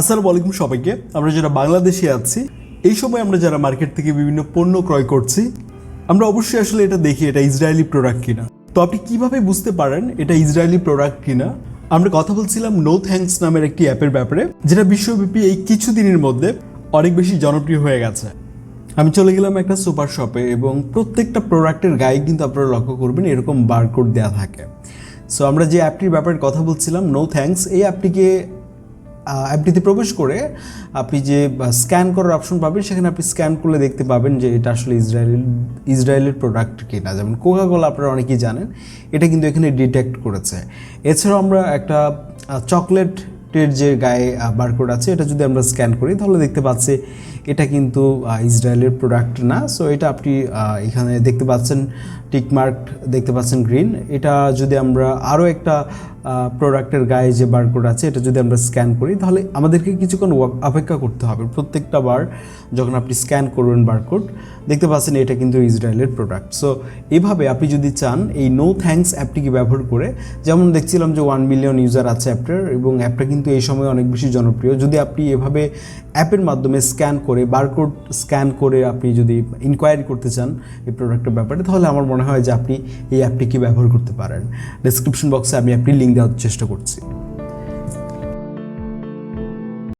আসসালামু আলাইকুম সবাইকে। আমরা যারা বাংলাদেশে আছি, এই সময় আমরা যারা মার্কেট থেকে বিভিন্ন পণ্য ক্রয় করছি, আমরা অবশ্যই আসলে এটা দেখি, এটা ইসরায়েলি প্রোডাক্ট কিনা। তো আপনি কীভাবে বুঝতে পারেন এটা ইসরায়েলি প্রোডাক্ট কিনা? আমরা কথা বলছিলাম নো থ্যাঙ্কস নামের একটি অ্যাপের ব্যাপারে, যেটা বিশ্বব্যাপী এই কিছুদিনের মধ্যে অনেক বেশি জনপ্রিয় হয়ে গেছে। আমি চলে গেলাম একটা সুপার শপে এবং প্রত্যেকটা প্রোডাক্টের গায়ে কিন্তু আপনারা লক্ষ্য করবেন এরকম বারকোড দেওয়া থাকে। সো আমরা যে অ্যাপটির ব্যাপারে কথা বলছিলাম নো থ্যাঙ্কস এই অ্যাপটিকে অ্যাপটিতে প্রবেশ করে আপনি যে স্ক্যান করার অপশন পাবেন, সেখানে আপনি স্ক্যান করলে দেখতে পাবেন যে এটা আসলে ইসরায়েল ইসরায়েলের প্রোডাক্ট কিনা। যেমন কোকা কোলা আপনারা অনেকেই জানেন, এটা কিন্তু এখানে ডিটেক্ট করেছে। এছাড়াও আমরা একটা চকলেটের যে গায়ে বারকোড আছে, এটা যদি আমরা স্ক্যান করি, তাহলে দেখতে পাচ্ছি এটা কিন্তু ইসরায়েলের প্রোডাক্ট না। সো এটা আপনি এখানে দেখতে পাচ্ছেন টিকমার্ক দেখতে পাচ্ছেন গ্রিন এটা যদি আমরা আরও একটা প্রোডাক্টের গায়ে যে বারকোড আছে, এটা যদি আমরা স্ক্যান করি, তাহলে আমাদেরকে কিছুক্ষণ অপেক্ষা করতে হবে। প্রত্যেকটা বার যখন আপনি স্ক্যান করবেন বারকোড দেখতে পাচ্ছেন এটা কিন্তু ইসরায়েলের প্রোডাক্ট সো এভাবে আপনি যদি চান, এই নো থ্যাঙ্কস অ্যাপটিকে ব্যবহার করে, যেমন দেখছিলাম যে ওয়ান মিলিয়ন ইউজার আছে অ্যাপটার এবং অ্যাপটা কিন্তু এই সময় অনেক বেশি জনপ্রিয়। যদি আপনি এভাবে অ্যাপের মাধ্যমে স্ক্যান করে, বারকোড স্ক্যান করে আপনি যদি ইনকোয়ারি করতে চান এই প্রোডাক্টের ব্যাপারে, তাহলে আমার মনে হয় যে আপনি এই অ্যাপটি অ্যাপটিকে ব্যবহার করতে পারেন। ডিসক্রিপশন বক্সে আমি অ্যাপটি লিঙ্ক দেওয়ার চেষ্টা করছি।